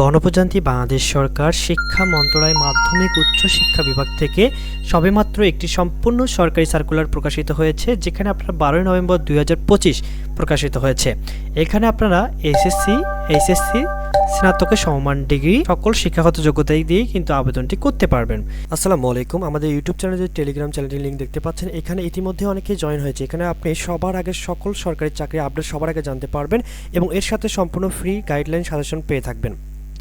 গণপ্রজাতন্ত্রী বাংলাদেশ সরকার শিক্ষা মন্ত্রণালয় মাধ্যমিক উচ্চ শিক্ষা বিভাগ থেকে সবেমাত্র একটি সম্পূর্ণ সরকারি সার্কুলার প্রকাশিত হয়েছে, যেখানে আপনারা বারোই নভেম্বর দুই হাজার পঁচিশ প্রকাশিত হয়েছে। এখানে আপনারা এসএসসি এইচএসসি স্নাতকের সমমান ডিগ্রি সকল শিক্ষাগত যোগ্যতাই দিয়ে কিন্তু আবেদনটি করতে পারবেন। আসসালামু আলাইকুম। আমাদের ইউটিউব চ্যানেলের টেলিগ্রাম চ্যানেলটির লিঙ্ক দেখতে পাচ্ছেন, এখানে ইতিমধ্যে অনেকে জয়েন হয়েছে। এখানে আপনি সবার আগে সকল সরকারি চাকরি আপডেট সবার আগে জানতে পারবেন এবং এর সাথে সম্পূর্ণ ফ্রি গাইডলাইন সাজেশন পেয়ে থাকবেন।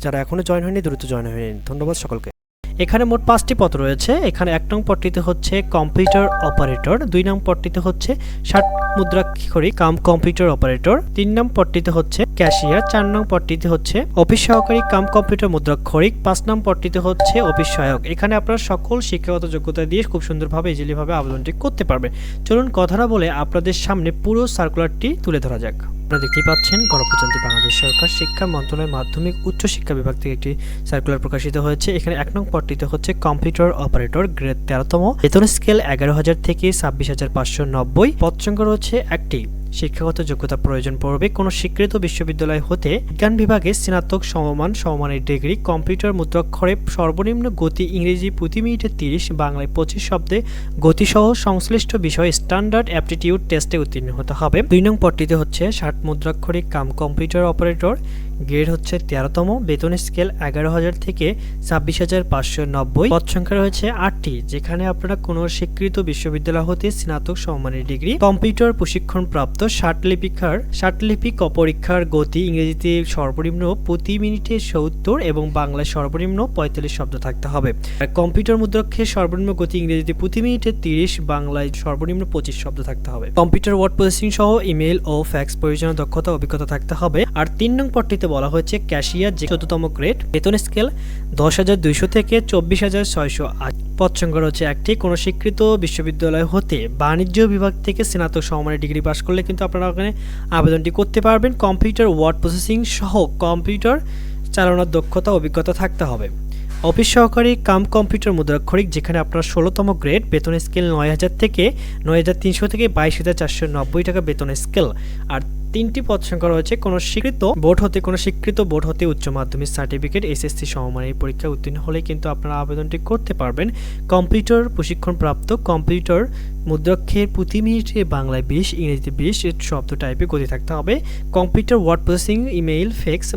যারা এখনও জয়েন হয়নি, দ্রুত জয়েন হয়ে নিন। ধন্যবাদ সকলকে। এখানে মোট পাঁচটি পদ রয়েছে। এখানে এক নং পদটিতে হচ্ছে কম্পিউটার অপারেটর দুই নং পদটিতে হচ্ছে ষাট মুদ্রাক্ষরিক, কাম কম্পিউটার অপারেটর তিন নং পদটিতে হচ্ছে ক্যাশিয়ার চার নং পদটিতে হচ্ছে, অফিস সহকারী কাম কম্পিউটার মুদ্রাক্ষরিক পাঁচ নং পদটিতে হচ্ছে, অফিস সহায়ক এখানে আপনারা সকল শিক্ষাগত যোগ্যতা দিয়ে খুব সুন্দরভাবে ইজিলিভাবে আবেদনটি করতে পারবেন। চলুন কথাটা বলে আপনাদের সামনে পুরো সার্কুলারটি তুলে ধরা যাক। আপনারা দেখতেই পাচ্ছেন, গণপ্রজাতন্ত্রী বাংলাদেশ সরকার শিক্ষা মন্ত্রণালয়ের মাধ্যমিক উচ্চ শিক্ষা বিভাগ থেকে একটি সার্কুলার প্রকাশিত হয়েছে। এখানে এক নং পদটিতে হচ্ছে, কম্পিউটার অপারেটর গ্রেড তেরোতম। বেতন স্কেল এগারো হাজার থেকে ছাব্বিশ হাজার পাঁচশো নব্বই। পদ সংখ্যা রয়েছে একটি। শিক্ষাগত যোগ্যতা প্রয়োজন পড়বে। কোনো স্বীকৃত বিশ্ববিদ্যালয় হতে বিজ্ঞান বিভাগে স্নাতক সমমান, সমমানের ডিগ্রি, কম্পিউটার মুদ্রাক্ষরে সর্বনিম্ন গতি ইংরেজি প্রতি মিনিটে তিরিশ, বাংলায় পঁচিশ শব্দে গতিসহ সংশ্লিষ্ট বিষয়ে স্ট্যান্ডার্ড অ্যাপটিটিউড টেস্টে উত্তীর্ণ হতে হবে। দুই নং পদটিতে হচ্ছে ষাট মুদ্রাক্ষরিক কাম কম্পিউটার অপারেটর। গ্রেড হচ্ছে তেরোতম। বেতন স্কেল এগারো হাজার থেকে ছাব্বিশ হাজার পাঁচশো নব্বই। পদ সংখ্যা রয়েছে আটটি, যেখানে আপনারা কোনো স্বীকৃত বিশ্ববিদ্যালয় হতে স্নাতক সম্মানের ডিগ্রি, কম্পিউটার প্রশিক্ষণ প্রাপ্ত ষাটলিপিকার ষাটলিপিক পরীক্ষার গতি, ইংরেজিতে সর্বনিম্ন প্রতি মিনিটে সত্তর এবং বাংলায় সর্বনিম্ন পঁয়তাল্লিশ শব্দ থাকতে হবে। কম্পিউটার মুদ্রাক্ষের সর্বনিম্ন গতি, ইংরেজিতে প্রতি মিনিটে তিরিশ, বাংলায় সর্বনিম্ন পঁচিশ শব্দ থাকতে হবে। কম্পিউটার ওয়ার্ড প্রসেসিং সহ ইমেল ও ফ্যাক্স প্রয়োজনীয় দক্ষতা অভিজ্ঞতা থাকতে হবে। আর তিন নং পদটিতে বলা হয়েছে ক্যাশিয়ার যে চতুর্থতম গ্রেড। বেতন স্কেল দশ হাজার দুইশো থেকে চব্বিশ হাজার ছয়শো পদ সংখ্যা রয়েছে একটি। কোনো স্বীকৃত বিশ্ববিদ্যালয় হতে বাণিজ্য বিভাগ থেকে স্নাতক সমমানের ডিগ্রি পাশ করলে কিন্তু আপনারা ওখানে আবেদনটি করতে পারবেন। কম্পিউটার, ওয়ার্ড প্রসেসিং সহ কম্পিউটার চালানোর দক্ষতা, অভিজ্ঞতা থাকতে হবে। অফিস সহকারী কাম কম্পিউটার মুদ্রাক্ষরিক, যেখানে আপনার ষোলোতম গ্রেড, বেতন স্কেল নয় হাজার থেকে নয় হাজার তিনশো থেকে বাইশ হাজার চারশো নব্বই টাকা বেতন স্কেল। আর তিনটি পদ সংখ্যা রয়েছে, কোনো স্বীকৃত বোর্ড হতে, কোনো স্বীকৃত বোর্ড হতে উচ্চ মাধ্যমিক সার্টিফিকেট, এসএসসি সমমানের পরীক্ষায় উত্তীর্ণ হলে কিন্তু আপনারা আবেদনটি করতে পারবেন। কম্পিউটার প্রশিক্ষণপ্রাপ্ত কম্পিউটার মুদ্রাক্ষের প্রতি মিনিটে বাংলায় বিশ, ইংরেজিতে বিশ শব্দ টাইপে গতি থাকতে হবে। Computer word processing email fax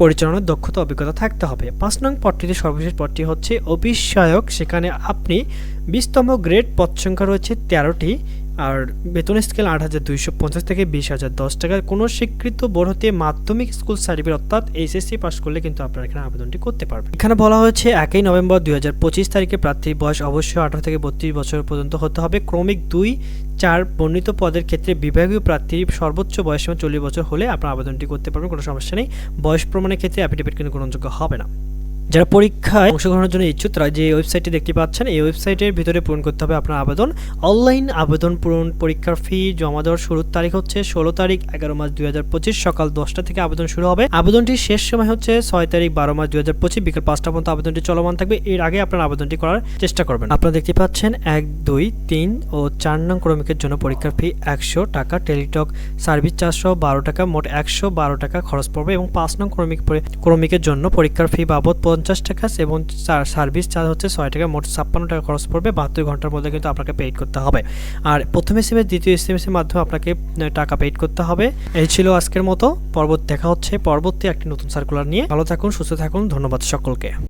পরিচালনার দক্ষতা, অভিজ্ঞতা থাকতে হবে। পাঁচ নং পদটিতে সর্বশেষ পদটি হচ্ছে সহায়ক সেখানে আপনি বিশতম গ্রেড পদ সংখ্যা রয়েছে তেরোটি। আর বেতন স্কেল আট হাজার দুইশো পঞ্চাশ থেকে বিশ হাজার। দশ টাকা কোনো স্বীকৃত বোর্ড হতে মাধ্যমিক স্কুল সার্টিফিকেট অর্থাৎ এইচএসসি পাস করলে কিন্তু আপনারা এখানে আবেদনটি করতে পারবেন। এখানে বলা হয়েছে, একই নভেম্বর দুই হাজার পঁচিশ তারিখে প্রার্থীর বয়স অবশ্যই আঠারো থেকে বত্রিশ বছর পর্যন্ত হতে হবে। ক্রমিক দুই চার বর্ণিত পদের ক্ষেত্রে বিভাগীয় প্রার্থীর সর্বোচ্চ বয়স চল্লিশ বছর হলে আপনার আবেদনটি করতে পারবেন, কোনো সমস্যা নেই। বয়স প্রমাণের ক্ষেত্রে অ্যাফিডেভিট কিন্তু গ্রহণযোগ্য হবে না। যারা পরীক্ষায় অংশগ্রহণের জন্য ইচ্ছুক, তারা যে ওয়েবসাইটটি দেখতে পাচ্ছেন, এই ওয়েবসাইটের ভিতরে পূরণ করতে হবে আপনার আবেদন। অনলাইন আবেদন পূরণ পরীক্ষার ফি জমা দেওয়ার শুরুর তারিখ হচ্ছে ষোলো তারিখ, এগারো মাস দুই হাজার পঁচিশ, সকাল দশটা থেকে আবেদন শুরু হবে। আবেদনটির শেষ সময় হচ্ছে ছয় তারিখ, বারো মাস দুই হাজার পঁচিশ, বিকেল পাঁচটা পর্যন্ত আবেদনটি চলমান থাকবে। এর আগে আপনার আবেদনটি করার চেষ্টা করবেন। আপনারা দেখতে পাচ্ছেন এক, দুই, তিন ও চার নং ক্রমিকের জন্য পরীক্ষার ফি একশো টাকা, টেলিটক সার্ভিস চারশো বারো টাকা, মোট একশো বারো টাকা খরচ পড়বে এবং পাঁচ নং ক্রমিক ক্রমিকের জন্য পরীক্ষার ফি বাবদ পঞ্চাশ টাকা এবং সার্ভিস চার্জ হচ্ছে ছয় টাকা, মোট ছাপ্পান্ন টাকা খরচ পড়বে, বাহাত্তর ঘণ্টার মধ্যে কিন্তু আপনাকে পেইড করতে হবে। আর প্রথম এস এম এস দ্বিতীয় এস এম এর মাধ্যমে আপনাকে টাকা পেইড করতে হবে। এই ছিল আজকের মতো পর্বত দেখা হচ্ছে, পরবর্তী একটি নতুন সার্কুলার নিয়ে। ভালো থাকুন, সুস্থ থাকুন, ধন্যবাদ সকলকে।